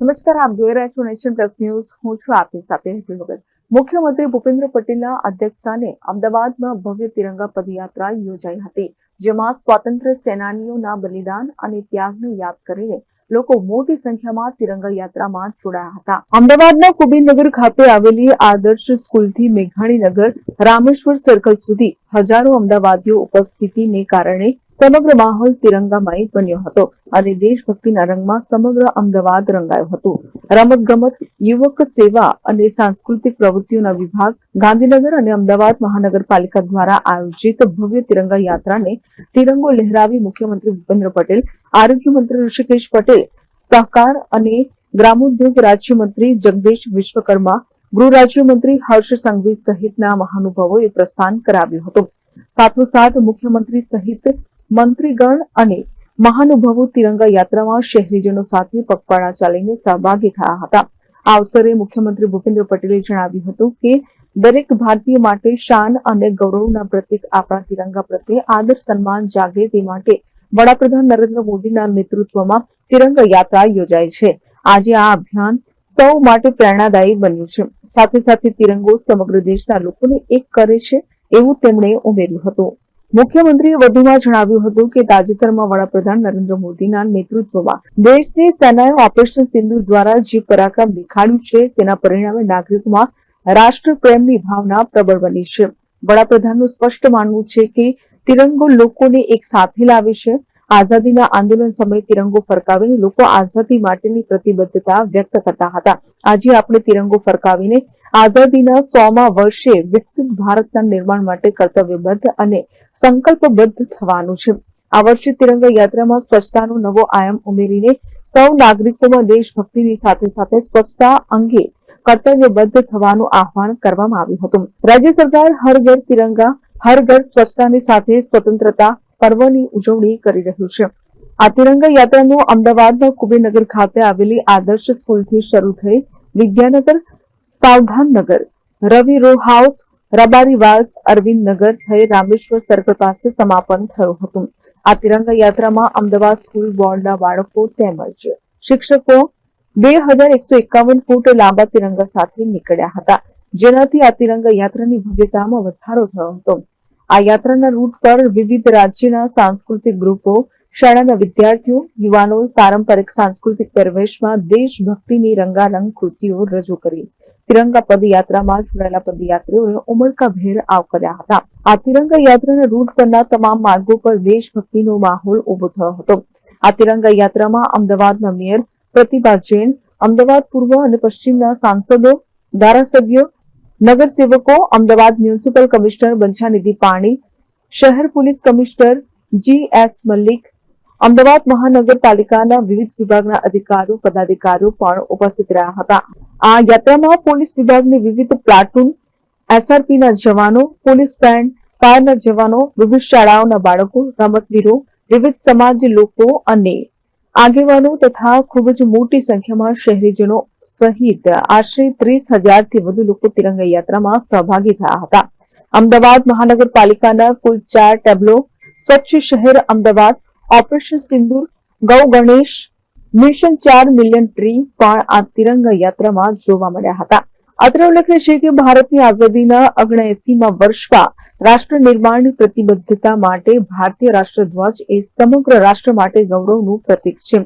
નમસ્કાર, આપ જોઈ રહ્યા છો નેશન પ્લસ ન્યૂઝ. હું છું આપની સાથે હેતુ વગર મુખ્યમંત્રી ભૂપેન્દ્ર પટેલના અધ્યક્ષસ્થાને અમદાવાદમાં ભવ્ય તિરંગા પદયાત્રા યોજાઈ હતી, જેમાં સ્વાતંત્ર્ય સેનાનીઓના બલિદાન અને ત્યાગને યાદ કરીને લોકો મોટી સંખ્યામાં તિરંગા યાત્રામાં જોડાયા હતા. અમદાવાદના કુબીરનગર ખાતે આવેલી આદર્શ સ્કૂલથી મેઘાણીનગર રામેશ્વર સર્કલ સુધી હજારો અમદાવાદીઓ ઉપસ્થિતિને કારણે સમગ્ર માહોલ તિરંગામય બન્યો હતો અને દેશભક્તિના રંગમાં સમગ્ર અમદાવાદ રંગાયું હતું. રમત ગમત યુવક સેવા અને સાંસ્કૃતિક પ્રવૃત્તિઓના વિભાગ ગાંધીનગર અને અમદાવાદ મહાનગરપાલિકા દ્વારા આયોજિત ભવ્ય તિરંગા યાત્રાને તિરંગો લહેરાવી મુખ્યમંત્રી ભૂપેન્દ્ર પટેલ, આરોગ્ય મંત્રી ઋષિકેશ પટેલ, સહકાર અને ગ્રામોદ્યોગ રાજ્યમંત્રી જગદીશ વિશ્વકર્મા, ગૃહ રાજ્યમંત્રી હર્ષ સંઘવી સહિતના મહાનુભાવોએ પ્રસ્થાન કરાવ્યું હતું. સાથોસાથ મુખ્યમંત્રી સહિત મંત્રીગણ અને મહાનુભાવો તિરંગા યાત્રામાં શહેરીજનો સાથે પગપાળા ચાલીને સહભાગી થયા હતા. આ અવસરે મુખ્યમંત્રી ભૂપેન્દ્ર પટેલે જણાવ્યું હતું કે, દરેક ભારતીય માટે શાન અને ગૌરવના પ્રતીક આપણા તિરંગા પ્રત્યે આદર, સન્માન, જાગે તે માટે વડાપ્રધાન નરેન્દ્ર મોદીના નેતૃત્વમાં તિરંગા યાત્રા યોજાય છે. આજે આ અભિયાન સૌ માટે પ્રેરણાદાયી બન્યું છે. સાથે સાથે તિરંગો સમગ્ર દેશના લોકોને એક કરે છે એવું તેમણે ઉમેર્યું હતું. મુખ્યમંત્રીએ વધુમાં જણાવ્યું હતું કે તાજેતરમાં વડાપ્રધાન નરેન્દ્ર મોદીના નેતૃત્વમાં દેશની સેનાએ ઓપરેશન સિંદુર દ્વારા જે પરાક્રમ દેખાડ્યું છે, તેના પરિણામે નાગરિકોમાં રાષ્ટ્ર પ્રેમની ભાવના પ્રબળ બની છે. વડાપ્રધાનનું સ્પષ્ટ માનવું છે કે તિરંગો લોકોને એક સાથે લાવે છે. આઝાદીના આંદોલન સમયે તિરંગો ફરકાવીને લોકો આઝાદી માટેની પ્રતિબદ્ધતા વ્યક્ત કરતા હતા. આજે આપણે તિરંગો ફરકાવીને આઝાદીના સોમા વર્ષે વિકસિત ભારતના નિર્માણ માટે કર્તવ્યબદ્ધ અને સંકલ્પબદ્ધ થવાનું છે. આ વર્ષે તિરંગા યાત્રામાં સ્વચ્છતાનો નવો આયામ ઉમેરીને સૌ નાગરિકોમાં દેશભક્તિની સાથે સાથે સ્વચ્છતા અંગે કર્તવ્યબદ્ધ થવાનું આહવાન કરવામાં આવ્યું હતું. રાજ્ય સરકાર હર ઘર તિરંગા, હર ઘર સ્વચ્છતાની સાથે સ્વતંત્રતા પર્વની ઉજવણી કરી રહ્યું છે. આ તિરંગા યાત્રાનું અમદાવાદના કુબેરનગર ખાતે આવેલી આદર્શ સ્કૂલથી શરૂ થઈ વિદ્યાનગર સાવધાનનગર. રવિ રો હાઉસ રબારીવાસ અરવિંદ નગર થઈ રામેશ્વર સર્કલ પાસે સમાપન થયું હતું. આ તિરંગા યાત્રામાં અમદાવાદ સ્કૂલ બોર્ડના બાળકો તેમજ શિક્ષકો બે હજાર એકસો એકાવન ફૂટ લાંબા તિરંગા સાથે નીકળ્યા હતા, જેનાથી આ તિરંગા યાત્રાની ભવ્યતામાં વધારો થયો હતો. આ યાત્રાના રૂટ પર વિવિધ રાજ્યના સાંસ્કૃતિક ગ્રુપો, શાળાના વિદ્યાર્થીઓ, યુવાનો, પારંપરિક સાંસ્કૃતિક પરિવેશમાં દેશભક્તિની રંગારંગ કૃતિઓ રજૂ કરી. તિરંગા પદયાત્રામાં જોડાયેલા પદયાત્રીઓએ ઉમળકાભેર આવકાર્યા હતા. આ તિરંગા યાત્રાના રૂટ પરના તમામ માર્ગો પર દેશભક્તિનો માહોલ ઊભો થયો હતો. આ તિરંગા યાત્રામાં અમદાવાદના મેયર પ્રતિભા જૈન, અમદાવાદ પૂર્વ અને પશ્ચિમના સાંસદો, ધારાસભ્યો, નગરસેવકો, અમદાવાદ મ્યુનિસિપલ કમિશનર બંછાનિધિ પાણી, શહેર police commissioner G S Mallik Ahmedabad મહાનગરપાલિકાના વિવિધ વિભાગના અધિકારીઓ, પદાધિકારીઓ પણ ઉપસ્થિત રહ્યા હતા. આ યાત્રામાં પોલીસ વિભાગની વિવિધ પ્લાટૂન, એસઆરપીના જવાનો, પોલીસ બેન્ડ, ફાયરના જવાનો વિવિધ શાળાઓના બાળકો, રમતવીરો, વિવિધ સમાજ લોકો અને આગેવાનો તથા ખૂબ જ મોટી સંખ્યામાં શહેરીજનો સહિત આશરે ત્રીસ હજારથી વધુ લોકો તિરંગા યાત્રામાં સહભાગી થયા હતા. અમદાવાદ મહાનગરપાલિકાના કુલ ચાર ટેબ્લો, સ્વચ્છ શહેર અમદાવાદ, ઓપરેશન સિંદુર, ગૌ ગણેશ મિશન ચાર મિલિયન ટ્રી પણ આ તિરંગા યાત્રામાં જોવા મળ્યા હતા. અત્રે ઉલ્લેખનીય છે કે ભારતની આઝાદીના ઓગણએસીમાં વર્ષમાં રાષ્ટ્ર નિર્માણની પ્રતિબદ્ધતા માટે ભારતીય રાષ્ટ્રધ્વજ એ સમગ્ર રાષ્ટ્ર માટે ગૌરવનું પ્રતીક છે.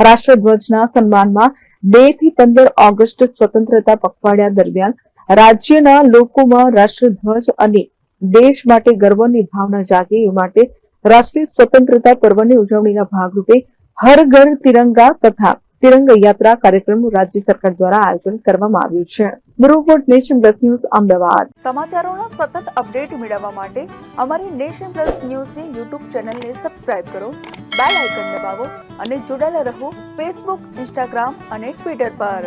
રાષ્ટ્રધ્વજના સન્માનમાં બેથી પંદર ઓગસ્ટ સ્વતંત્રતા પખવાડિયા દરમિયાન રાજ્યના લોકોમાં રાષ્ટ્રધ્વજ અને દેશ માટે ગર્વની ભાવના જાગે એ માટે રાષ્ટ્રીય સ્વતંત્રતા પર્વની ઉજવણીના ભાગરૂપે હર ઘર તિરંગા તથા તિરંગા યાત્રા કાર્યક્રમનું રાજ્ય સરકાર દ્વારા આયોજન કરવામાં આવ્યું છે. Bureau nation plus news, Ahmedabad. સમાચારોના સતત અપડેટ મેળવવા માટે અમારી નેશન પ્લસ ન્યૂઝની યુટ્યુબ ચેનલને સબસ્ક્રાઇબ કરો, બેલ આઇકન દબાવો અને જોડાયેલા રહો ફેસબુક, ઇન્સ્ટાગ્રામ અને ટ્વિટર પર.